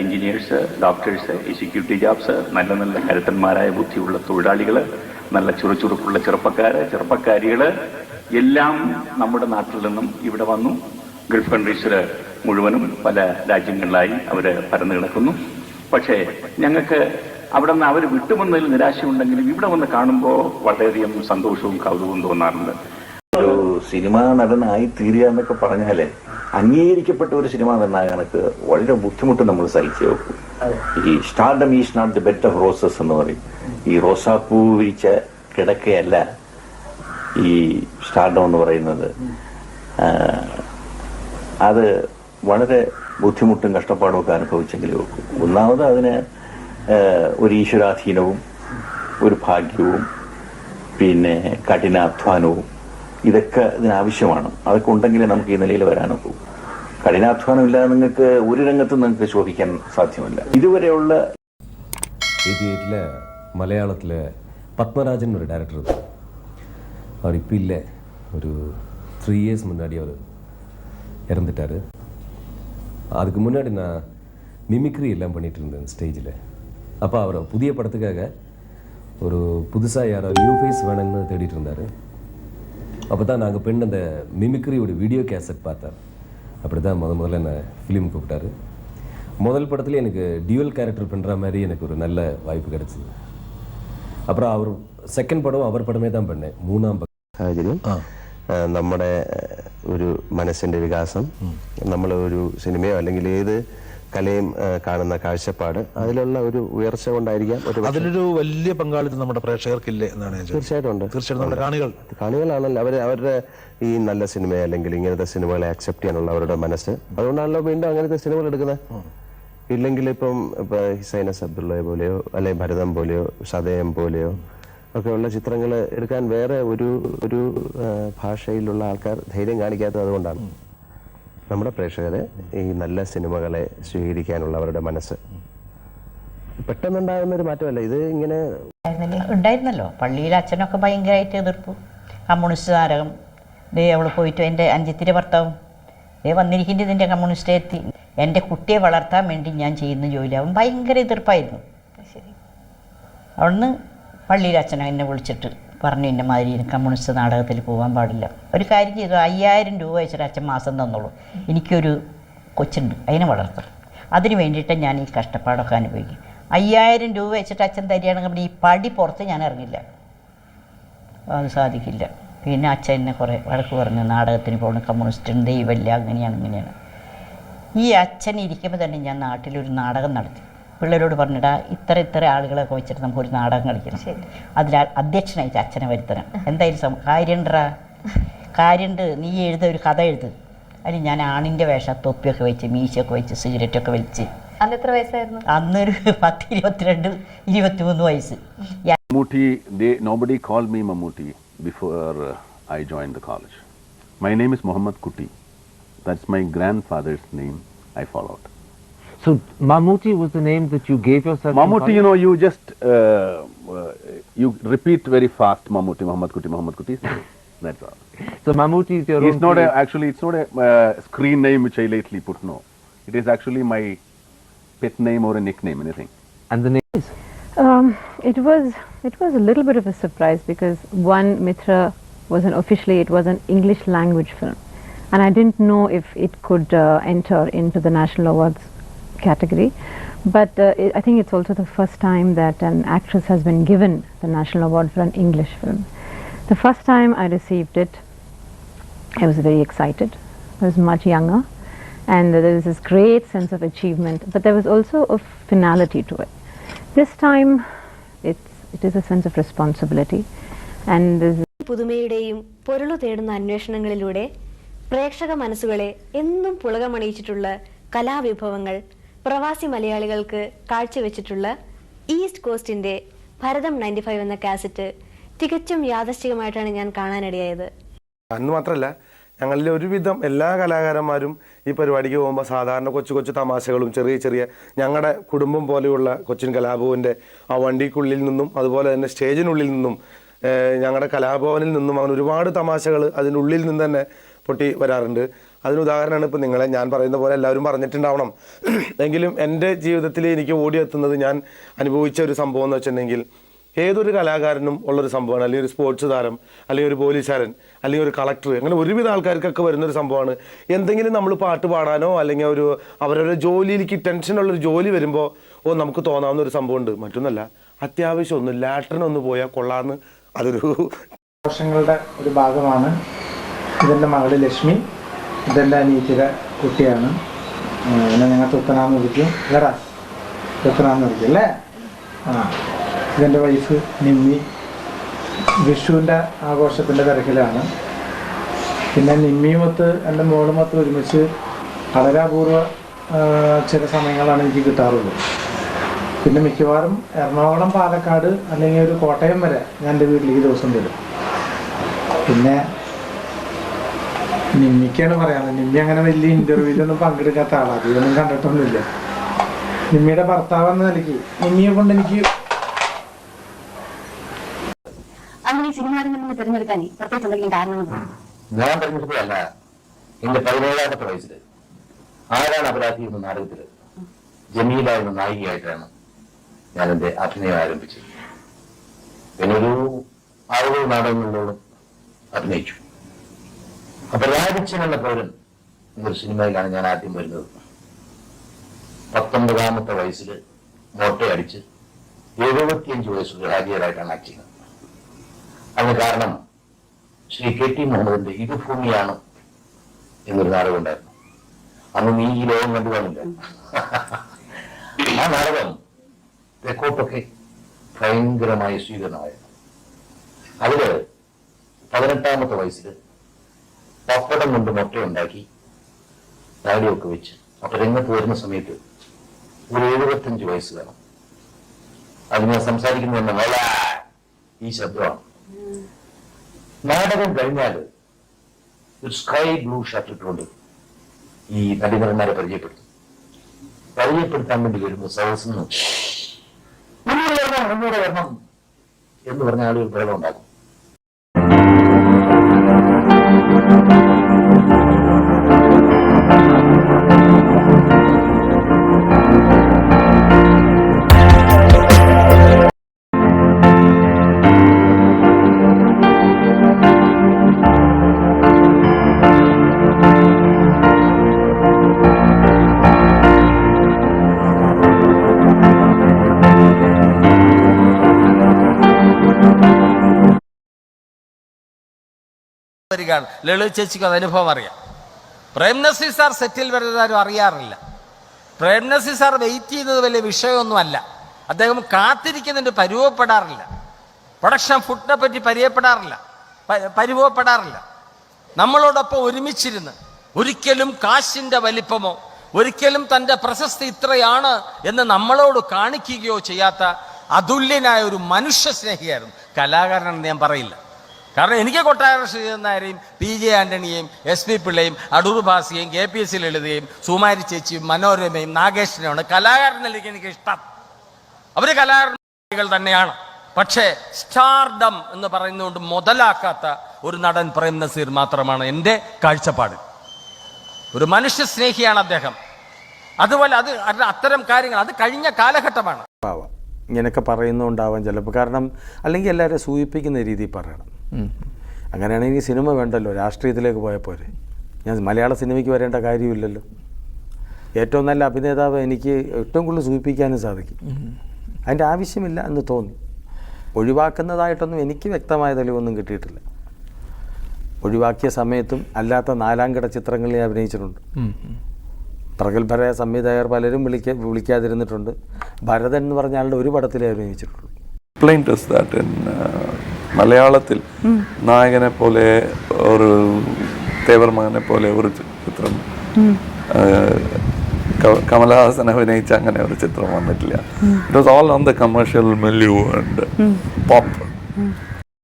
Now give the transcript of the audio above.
Engineers doctors executive jobs നല്ല നല്ല കരുത്തന്മാരായ ബുദ്ധിയുള്ള തൊഴിലാളികൾ നല്ല ചുറുചുറുക്കുള്ള ചെറുപ്പക്കാര് ചെറുപ്പക്കാരികൾ എല്ലാം നമ്മുടെ നാട്ടിൽ നിന്നും ഇവിടെ വന്നു. ഗൾഫ് കൺട്രീസിൽ മുഴുവനും പല രാജ്യങ്ങളിലായി അവർ പരന്നു കിടക്കുന്നു. പക്ഷേ ഞങ്ങൾക്ക് അവിടെ നിന്ന് അവർ വിട്ടുമെന്നതിൽ നിരാശയുണ്ടെങ്കിലും ഇവിടെ വന്ന് കാണുമ്പോൾ വളരെയധികം സന്തോഷവും കൗതുകവും തോന്നാറുണ്ട്. ഒരു സിനിമാ നടനായി തീരുക എന്നൊക്കെ പറഞ്ഞാൽ അംഗീകരിക്കപ്പെട്ട ഒരു സിനിമ നടനായ കണക്ക് വളരെ ബുദ്ധിമുട്ട് നമ്മൾ സഹിച്ചു നോക്കും ഈ stardom is not the better roses എന്ന് പറയും. ഈ റോസാപ്പൂ വിരിച്ച കിടക്കയല്ല ഈ സ്റ്റാർഡം എന്ന് പറയുന്നത്. അത് വളരെ ബുദ്ധിമുട്ടും കഷ്ടപ്പാടും ഒക്കെ അനുഭവിച്ചെങ്കിലും നോക്കും ഒന്നാമത് അതിന് ഒരു ഈശ്വരാധീനവും ഒരു ഭാഗ്യവും പിന്നെ കഠിനാധ്വാനവും ഇതൊക്കെ ഇതിനാവശ്യമാണ് അതൊക്കെ ഉണ്ടെങ്കിലേ നമുക്ക് ഈ നിലയിൽ വരാനൊക്കൂ കഠിനാധ്വാനം ഇല്ലാതെ നിങ്ങൾക്ക് ഒരു രംഗത്തും നിങ്ങൾക്ക് ശോഭിക്കാൻ സാധ്യമല്ല ഇതുവരെയുള്ള எயிட்டி எயிட்டில் மலையாளத்தில் பத்மராஜன் ஒரு டேரக்டர் இருந்தார் அவர் இப்போ இல்லை ஒரு த்ரீ இயர்ஸ் முன்னாடி அவர் இறந்துட்டார் அதுக்கு முன்னாடி நான் மிமிக்ரி எல்லாம் பண்ணிட்டு இருந்தேன் ஸ்டேஜில் அப்போ அவர் புதிய படத்துக்காக ஒரு புதுசாக யாரோ நியூ ஃபேஸ் வேணும்னு தேடிட்டு இருந்தார் அப்போ தான் நாங்கள் பெண் அந்த மிமிக்ரியோட வீடியோ கேசட் பார்த்தேன் அப்படி தான் முத முதல்ல என்னை ஃபிலிம் கூப்பிட்டாரு முதல் படத்துல எனக்கு டியூவல் கேரக்டர் பண்ணுற மாதிரி எனக்கு ஒரு நல்ல வாய்ப்பு கிடைச்சிது அப்புறம் அவர் செகண்ட் படம் அவர் படமே தான் பண்ணேன் மூணாம் பக்கம் സാഹചര്യം ആ, നമ്മുടെ ഒരു മനസ്സിന്റെ വികാസം നമ്മൾ ഒരു സിനിമയോ അല്ലെങ്കിൽ ഏത് കലയും കാണുന്ന കാഴ്ചപ്പാട്. അതിലുള്ള ഒരു ഉയർച്ച കൊണ്ടായിരിക്കാം ഒരു അതിലൊരു വലിയ പങ്കാളിത്തം നമ്മുടെ പ്രേക്ഷകർക്കില്ലേ എന്നാണ് തീർച്ചയായിട്ടും ഉണ്ട്. തീർച്ചയായിട്ടും നമ്മുടെ കാണികൾ. കാണികളാണല്ലോ. അവർ അവരുടെ ഈ നല്ല സിനിമ അല്ലെങ്കിൽ ഇങ്ങനത്തെ സിനിമകളെ അക്സെപ്റ്റ് ചെയ്യാനുള്ള അവരുടെ മനസ്സ്. അതുകൊണ്ടാണല്ലോ വീണ്ടും അങ്ങനത്തെ സിനിമകൾ എടുക്കുന്നത്. ഇല്ലെങ്കിൽ ഇപ്പം ഇപ്പൊ ഹിസൈനസ് അബ്ദുള്ള പോലെയോ അല്ലെങ്കിൽ ഭരതം പോലെയോ സദയം പോലെയോ ഒക്കെയുള്ള ചിത്രങ്ങൾ എടുക്കാൻ വേറെ ഒരു ഒരു ഭാഷയിലുള്ള ആൾക്കാർ ധൈര്യം കാണിക്കാത്തത് അതുകൊണ്ടാണ്. നമ്മുടെ പ്രേക്ഷകരെ ഈ നല്ല സിനിമകളെ സ്വീകരിക്കാനുള്ള അവരുടെ മനസ്സ്. പെട്ടെന്നുണ്ടാകുന്ന ഒരു മാറ്റമല്ല. ഇത് ഇങ്ങനെ ഉണ്ടായിരുന്നില്ലേ? പള്ളിയിൽ അച്ഛനൊക്കെ ഭയങ്കരമായിട്ട് എതിർപ്പു. കമ്മ്യൂണിസ്റ്റ് താരകം ദേ അവൾ പോയിട്ട് എന്റെ അഞ്ചിത്തിരി ഭർത്താവും. ദേ വന്നിരിക്കുന്നത് ഇതിന്റെ കമ്മ്യൂണിസ്റ്റ് എത്തി. എന്റെ കുട്ടിയെ വളർത്താൻ വേണ്ടി ഞാൻ ചെയ്യുന്ന ജോലി. അവൻ ഭയങ്കര എതിർപ്പായിരുന്നു. അവിടുന്ന് പള്ളിയിൽ അച്ഛനെ എന്നെ വിളിച്ചിട്ട് പറഞ്ഞു ഇന്ന മാതിരി കമ്മ്യൂണിസ്റ്റ് നാടകത്തിൽ പോകാൻ പാടില്ല. ഒരു കാര്യം ചെയ്തു അയ്യായിരം രൂപ വെച്ചിട്ട് അച്ഛൻ മാസം തന്നുള്ളൂ എനിക്കൊരു കൊച്ചുണ്ട് അതിനെ വളർത്തണം. അതിന് വേണ്ടിയിട്ട് ഞാൻ ഈ കഷ്ടപ്പാടൊക്കെ അനുഭവിക്കും. അയ്യായിരം രൂപ വെച്ചിട്ട് അച്ഛൻ തരികയാണെങ്കിൽ ഈ പടി പുറത്ത് ഞാൻ ഇറങ്ങില്ല. അത് സാധിക്കില്ല. പിന്നെ അച്ഛൻ എന്നെ കുറേ വഴക്ക് പറഞ്ഞു നാടകത്തിന് പോകണം കമ്മ്യൂണിസ്റ്റുണ്ട് ദൈവമില്ല അങ്ങനെയാണ് ഇങ്ങനെയാണ്. ഈ അച്ഛൻ ഇരിക്കുമ്പോൾ തന്നെ ഞാൻ നാട്ടിലൊരു നാടകം നടത്തി. പിള്ളേരോട് പറഞ്ഞിടാ ഇത്ര ഇത്ര ആളുകളൊക്കെ വെച്ചിട്ട് നമുക്കൊരു നാടകം കളിക്കണം. അതിൽ അധ്യക്ഷനായിട്ട് അച്ഛനെ വരുത്തണം. എന്തായാലും കാര്യണ്ടറാ കാര്യണ്ടാ കാര്യണ്ട് നീ എഴുത ഒരു കഥ എഴുത്. അതിന് ഞാൻ ആണിന്റെ വേഷം തൊപ്പിയൊക്കെ വെച്ച് മീശയൊക്കെ വെച്ച് സിഗരറ്റൊക്കെ വലിച്ച്. അന്ന് എത്ര വയസ്സായിരുന്നു? അന്നൊരു പത്ത് ഇരുപത്തിരണ്ട് ഇരുപത്തിമൂന്ന് വയസ്സ്. Mammootty they nobody call called me before I join the college my name My Muhammad Kutty that's my That's name I I followed. So Mammootty was the name that you gave yourself. in Mammootty, you know, you just, uh, uh, you repeat very fast Mammootty, Muhammad Kuti, Muhammad Kuti. That's all. So Mammootty is your It's own. not a, actually, it's not a uh, screen name which I lately put, no. It is actually my pet name or a nickname, anything. And the name is. Um, it was it was a little bit of a surprise because one Mitra wasn't officially it was an English language film, and I didn't know if it could uh, enter into the national awards category. But uh, I think it's also the first time that an actress has been given the national award for an English film. The first time I received it, I was very excited. I was much younger, and there was this great sense of achievement. But there was also a finality to it. This time, it's, it is a sense of responsibility, and there's പുതുമയുടെയും പൊരുളു തേടുന്ന അന്വേഷണങ്ങളിലൂടെ പ്രേക്ഷക മനസ്സുകളെ എന്നും പുളകമണിയിച്ചിട്ടുള്ള കലാവിഭവങ്ങൾ പ്രവാസി മലയാളികൾക്ക് കാഴ്ചവെച്ചിട്ടുള്ള ഈസ്റ്റ് കോസ്റ്റിന്റെ ഭരതം നയന്റി ഫൈവ് എന്ന കാസറ്റ് തികച്ചും യാദർശികമായിട്ടാണ് ഞാൻ കാണാനിടയായത്. അന്ന് മാത്രമല്ല ഞങ്ങളിൽ ഒരുവിധം എല്ലാ കലാകാരന്മാരും ഈ പരിപാടിക്ക് പോകുമ്പോൾ സാധാരണ കൊച്ചു കൊച്ചു തമാശകളും ചെറിയ ചെറിയ ഞങ്ങളുടെ കുടുംബം പോലെയുള്ള കൊച്ചിൻ കലാഭവന്റെ ആ വണ്ടിക്കുള്ളിൽ നിന്നും അതുപോലെ തന്നെ സ്റ്റേജിനുള്ളിൽ നിന്നും ഞങ്ങളുടെ കലാഭവനിൽ നിന്നും അങ്ങനെ ഒരുപാട് തമാശകൾ അതിനുള്ളിൽ നിന്ന് തന്നെ പൊട്ടി വരാറുണ്ട്. അതിന് ഉദാഹരണമാണ് ഇപ്പം നിങ്ങളെ ഞാൻ പറയുന്ന പോലെ എല്ലാവരും പറഞ്ഞിട്ടുണ്ടാവണം. എങ്കിലും എന്റെ ജീവിതത്തിൽ എനിക്ക് ഓടിയെത്തുന്നത് ഞാൻ അനുഭവിച്ച ഒരു സംഭവം എന്ന് വെച്ചിട്ടുണ്ടെങ്കിൽ ഏതൊരു കലാകാരനും ഉള്ളൊരു സംഭവമാണ്. അല്ലെങ്കിൽ ഒരു സ്പോർട്സ് താരം അല്ലെങ്കിൽ ഒരു പോലീസുകാരൻ അല്ലെങ്കിൽ ഒരു കളക്ടർ അങ്ങനെ ഒരുവിധ ആൾക്കാർക്കൊക്കെ വരുന്നൊരു സംഭവമാണ്. എന്തെങ്കിലും നമ്മൾ പാട്ട് പാടാനോ അല്ലെങ്കിൽ ഒരു അവരവരുടെ ജോലിയിലേക്ക് ടെൻഷനുള്ളൊരു ജോലി വരുമ്പോൾ ഓ നമുക്ക് തോന്നാവുന്ന ഒരു സംഭവമുണ്ട്. മറ്റൊന്നല്ല അത്യാവശ്യം ഒന്ന് ലാട്രിനൊന്ന് പോയാൽ കൊള്ളാമെന്ന് അതൊരു ആഘോഷങ്ങളുടെ ഒരു ഭാഗമാണ്. ഇതെന്റെ മകൾ ലക്ഷ്മി. ഇതെന്റെ അനിയത്തിയുടെ കുട്ടിയാണ്. എന്നെ ഞങ്ങൾ തുത്തനാന്ന് വിളിക്കും. ഇല്ലടാ തുത്തനാന്ന് വിളിക്കും അല്ലേ? ആ ഇതെന്റെ വൈഫ് നിമ്മി. വിഷുവിന്റെ ആഘോഷത്തിന്റെ തിരക്കിലാണ്. പിന്നെ നിമ്മിയുമൊത്ത് എന്റെ മോളുമൊത്ത് ഒരുമിച്ച് വളരെ അപൂർവ ചില സമയങ്ങളാണ് എനിക്ക് കിട്ടാറുള്ളത്. പിന്നെ മിക്കവാറും എറണാകുളം പാലക്കാട് അല്ലെങ്കിൽ ഒരു കോട്ടയം വരെ ഞാൻ എന്റെ വീട്ടിൽ ഈ ദിവസം വരും. പിന്നെ നിമ്മിക്കാണ് പറയാനുള്ളത് നിമ്മി അങ്ങനെ വലിയ ഇന്റർവ്യൂലൊന്നും പങ്കെടുക്കാത്ത ആളാ. അധികമൊന്നും കണ്ടിട്ടൊന്നുമില്ല. നിമ്മിയുടെ ഭർത്താവ് എന്ന നിലയ്ക്ക് നിമ്മിയെ കൊണ്ട് എനിക്ക് അങ്ങനെ ഈ സിനിമാ രംഗം നിന്ന് തിരഞ്ഞെടുക്കാനേ പ്രത്യേകിച്ച് എന്തെങ്കിലും ഞാൻ പറഞ്ഞപ്പോഴല്ല എന്റെ പതിനേഴാമത്തെ വയസ്സിൽ ആരാണ് അപരാധി എന്ന നാടകത്തിൽ ജമീല എന്ന നായികയായിട്ടാണ് ഞാൻ എന്റെ അഭിനയം ആരംഭിച്ചത്. പിന്നെ ഒരു അറുപത് നാടകങ്ങളിലോളം അഭിനയിച്ചു. എന്ന പൗരൻ എന്നൊരു സിനിമയിലാണ് ഞാൻ ആദ്യം വരുന്നത്. പത്തൊമ്പതാമത്തെ വയസ്സിൽ മോട്ടയടിച്ച് എഴുപത്തിയഞ്ച് വയസ്സുള്ള ഹാജിയറായിട്ടാണ് ആക്ട് ചെയ്യുന്നത്. അതിന് കാരണം ശ്രീ കെ ടി മുഹമ്മദിന്റെ ഇത് ഭൂമിയാണ് എന്നൊരു നാടകം ഉണ്ടായിരുന്നു. അന്ന് നീ ഈ ലോകം കണ്ടു ആ നാടകം തെക്കോട്ടൊക്കെ ഭയങ്കരമായ സ്വീകരണമായിരുന്നു. അതിൽ പതിനെട്ടാമത്തെ വയസ്സിൽ പപ്പടം കൊണ്ട് മുട്ടയുണ്ടാക്കി താടിയൊക്കെ വെച്ച്. അപ്പൊ രംഗത്ത് വരുന്ന സമയത്ത് ഒരു എഴുപത്തഞ്ച് വയസ്സ് വേണം. അത് ഞാൻ സംസാരിക്കുന്നത് തന്നെ വള ഈ ശബ്ദമാണ്. നാടകം കഴിഞ്ഞാൽ ഒരു സ്കൈ ബ്ലൂ ഷർട്ട് ഇട്ടുകൊണ്ട് ഈ നടിനന്മാരെ പരിചയപ്പെടുത്തും. പരിചയപ്പെടുത്താൻ വേണ്ടി വരുമ്പോൾ സദസ്സിന്ന് മുന്നോട്ട് വരണം എന്ന് പറഞ്ഞ ആളുകൾ ബഹളം ഉണ്ടാക്കും. വരികയാണ്. ലളിത് ചേച്ചിക്ക് അത് അനുഭവം അറിയാം. പ്രേംനസി സാർ സെറ്റിൽ വരുന്നതാരും അറിയാറില്ല. പ്രേംനസി സാർ വെയിറ്റ് ചെയ്യുന്നത് വലിയ വിഷയമൊന്നുമല്ല. അദ്ദേഹം കാത്തിരിക്കുന്നതിന് പരുവപ്പെടാറില്ല പ്രൊഡക്ഷൻ ഫുഡിനെ പറ്റി പരിചയപ്പെടാറില്ല. പ- പരുവപ്പെടാറില്ല നമ്മളോടൊപ്പം ഒരുമിച്ചിരുന്ന് ഒരിക്കലും കാശിന്റെ വലിപ്പമോ ഒരിക്കലും തന്റെ പ്രശസ്തി ഇത്രയാണ് എന്ന് നമ്മളോട് കാണിക്കുകയോ ചെയ്യാത്ത അതുല്യനായ ഒരു മനുഷ്യ സ്നേഹിയായിരുന്നു. കലാകാരനെന്ന് ഞാൻ പറയില്ല. കാരണം എനിക്ക് കൊട്ടാര ശ്രീനാരെയും പി ജെ ആന്റണിയെയും എസ് പി പിള്ളയും അടൂർ ഭാസിയെയും കെ പി എസ് സി ലളിതയും സുമാരി ചേച്ചിയും മനോരമയും നാഗേഷിനെയാണ് കലാകാരൻ നിലയ്ക്ക് എനിക്ക് ഇഷ്ടം. അവർ കലാകാരൻ തന്നെയാണ്. പക്ഷേ സ്റ്റാർഡം എന്ന് പറയുന്നതുകൊണ്ട് മുതലാക്കാത്ത ഒരു നടൻ പ്രേം നസീർ മാത്രമാണ് എന്റെ കാഴ്ചപ്പാട്. ഒരു മനുഷ്യ സ്നേഹിയാണ് അദ്ദേഹം. അതുപോലെ അത് അത് അത്തരം കാര്യങ്ങൾ അത് കഴിഞ്ഞ കാലഘട്ടമാണ്. ഇങ്ങനെയൊക്കെ പറയുന്നുണ്ടാവാം ചിലപ്പോൾ. കാരണം അല്ലെങ്കിൽ എല്ലാവരും സൂചിപ്പിക്കുന്ന രീതിയിൽ പറയണം. അങ്ങനെയാണെങ്കിൽ സിനിമ വേണ്ടല്ലോ രാഷ്ട്രീയത്തിലേക്ക് പോയപ്പോൾ പോരെ. ഞാൻ മലയാള സിനിമയ്ക്ക് വരേണ്ട കാര്യമില്ലല്ലോ. ഏറ്റവും നല്ല അഭിനേതാവ് എനിക്ക് ഏറ്റവും കൂടുതൽ സൂചിപ്പിക്കാനും സാധിക്കും. അതിന്റെ ആവശ്യമില്ല എന്ന് തോന്നി. ഒഴിവാക്കുന്നതായിട്ടൊന്നും എനിക്ക് വ്യക്തമായ തെളിവൊന്നും കിട്ടിയിട്ടില്ല. ഒഴിവാക്കിയ സമയത്തും അല്ലാത്ത നാലാംകിട ചിത്രങ്ങളിൽ ഞാൻ അഭിനയിച്ചിട്ടുണ്ട്. പ്രഗത്ഭരായ സംവിധായകർ പലരും വിളിക്ക വിളിക്കാതിരുന്നിട്ടുണ്ട്. ഭരതൻ എന്ന് പറഞ്ഞ ആളുടെ ഒരു പടത്തിലേ അഭിനയിച്ചിട്ടുള്ളൂ uh, മലയാളത്തിൽ നായകനെ പോലെ ഒരു തേവർമകനെ പോലെ ഒരു ചിത്രം കമലഹാസൻ അഭിനയിച്ച അങ്ങനെ ഒരു ചിത്രം വന്നിട്ടില്ല. It was all on the commercial milieu and pop